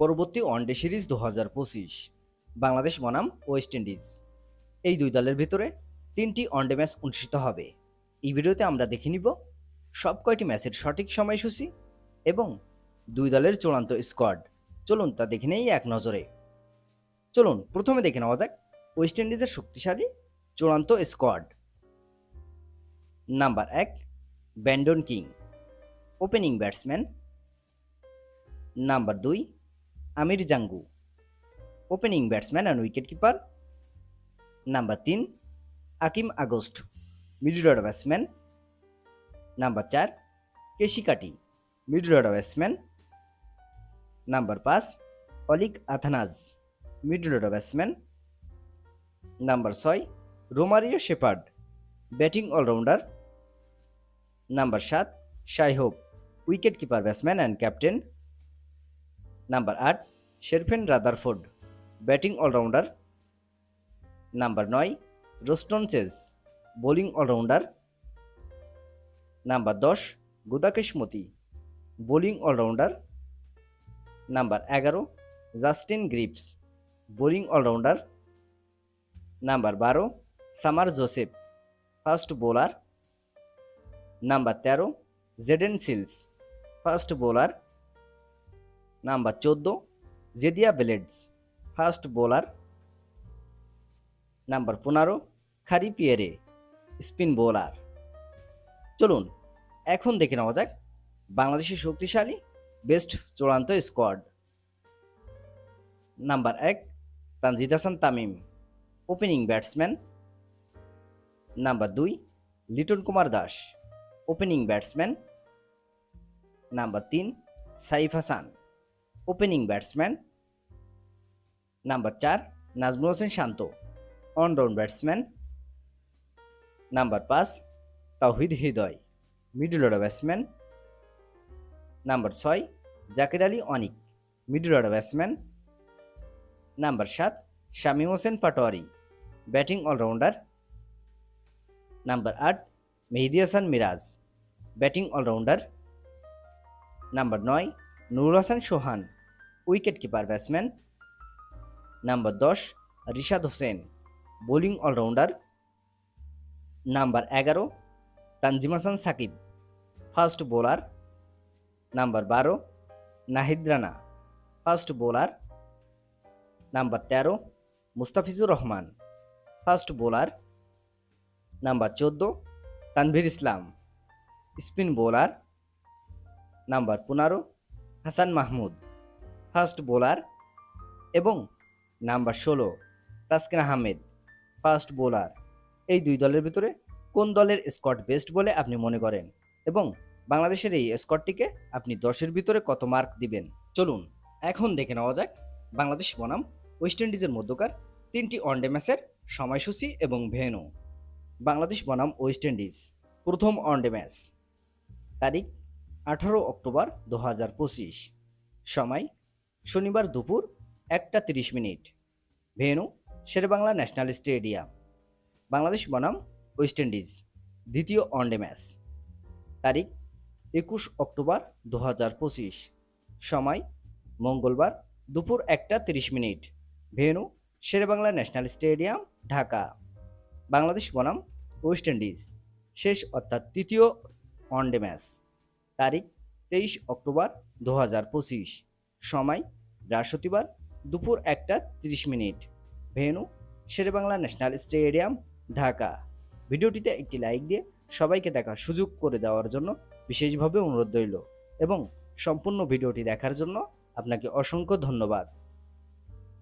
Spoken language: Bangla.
পরবর্তী ওয়ানডে সিরিজ দু হাজার পঁচিশ। বাংলাদেশ বনাম ওয়েস্ট ইন্ডিজ। এই দুই দলের ভিতরে তিনটি ওয়ানডে ম্যাচ অনুষ্ঠিত হবে। এই ভিডিওতে আমরা দেখে নিব সব কয়টি ম্যাচের সঠিক সময়সূচি এবং দুই দলের চূড়ান্ত স্কোয়াড। চলুন তা দেখে নেই এক নজরে। চলুন, প্রথমে দেখে নেওয়া যাক ওয়েস্ট ইন্ডিজের শক্তিশালী চূড়ান্ত স্কোয়াড। নাম্বার এক, Brandon King, opening batsman. Number দুই Amir Jangoo opening batsman and wicket keeper number তিন Akeem August middle order batsman number চার Keacy Carty middle order batsman number পাঁচ, Alick Athanaze middle order batsman number ছয়, Romario Shepherd batting allrounder number সাত Shai Hope wicket keeper batsman and captain number আট, Sherfane Rutherford, batting allrounder. Number নয়, Roston Chase, bowling allrounder. Number দশ, Gudakesh Motie, bowling allrounder. Number এগারো, Justin Greaves bowling allrounder. Number বারো, Shamar Joseph, fast bowler. Number তেরো, Jayden Seales, fast bowler. Number চোদ্দ, Jediah Blades first bowler. Number পনেরো, খারি পিয়েরে, স্পিন বোলার। চলুন, এখন দেখে নেওয়া যাক বাংলাদেশের শক্তিশালী, বেস্ট চূড়ান্ত স্কোয়াড। নাম্বার এক, Tanzid Hasan Tamim, opening batsman. Number দুই, Liton Kumar Das, opening batsman. Number তিন, Saif Hasan. Opening batsman number চার Najmul Hossain Shanto allround batsman number পাঁচ Towhid Hridoy middle order batsman number ছয় Jaker Ali Anik middle order batsman number সাত Shamim Hossain Patwari batting allrounder number আট Mehedi Hasan Miraz batting allrounder number নয় Nurul Hasan Sohan wicket keeper batsman. Number দশ, Rishad Hossain, bowling allrounder. Number এগারো, Tanzim Hasan Sakib, fast bowler. Number বারো, Nahid Rana, fast bowler. Number তেরো, Mustafizur Rahman, fast bowler. Number চোদ্দ, Tanvir Islam, spin bowler. Number পনেরো, হাসান মাহমুদ। ফাস্ট বোলার এবং নাম্বার ষোলো, তাসকিন আহমেদ ফাস্ট বোলার। এই দুই দলের ভিতরে কোন দলের স্কট বেস্ট বলে আপনি মনে করেন? এবং বাংলাদেশের এই স্কটটিকে আপনি দশের ভিতরে কত মার্ক দিবেন? চলুন, এখন দেখে নেওয়া যাক বাংলাদেশ বনাম ওয়েস্ট ইন্ডিজের মধ্যকার তিনটি ওয়ানডে ম্যাচের সময়সূচি এবং ভেনু বাংলাদেশ বনাম ওয়েস্ট ইন্ডিজ, প্রথম ওয়ানডে ম্যাচ। তারিখ, আঠারো অক্টোবর দু হাজার পঁচিশ। সময় শনিবার দুপুর একটা তিরিশ minute. Venue, Sherebangla national stadium. Bangladesh বনাম ওয়েস্ট ইন্ডিজ, দ্বিতীয় ওয়ানডে ম্যাচ। তারিখ, একুশ অক্টোবর দু হাজার পঁচিশ। সময়, মঙ্গলবার দুপুর একটা তিরিশ minute. Venue, Sherebangla national stadium, Dhaka. Bangladesh বনাম ওয়েস্ট ইন্ডিজ, শেষ অর্থাৎ তৃতীয় ওয়ানডে ম্যাচ। তারিখ, তেইশ অক্টোবর দু হাজার পঁচিশ। সময় বৃহস্পতিবার দুপুর একটা তিরিশ minute. Venue, Sherebangla national stadium, Dhaka. ভিডিওটিতে একটি লাইক দিয়ে সবাইকে দেখার সুযোগ করে দেওয়ার জন্য বিশেষভাবে অনুরোধ রইল এবং সম্পূর্ণ ভিডিওটি দেখার জন্য আপনাকে অসংখ্য ধন্যবাদ।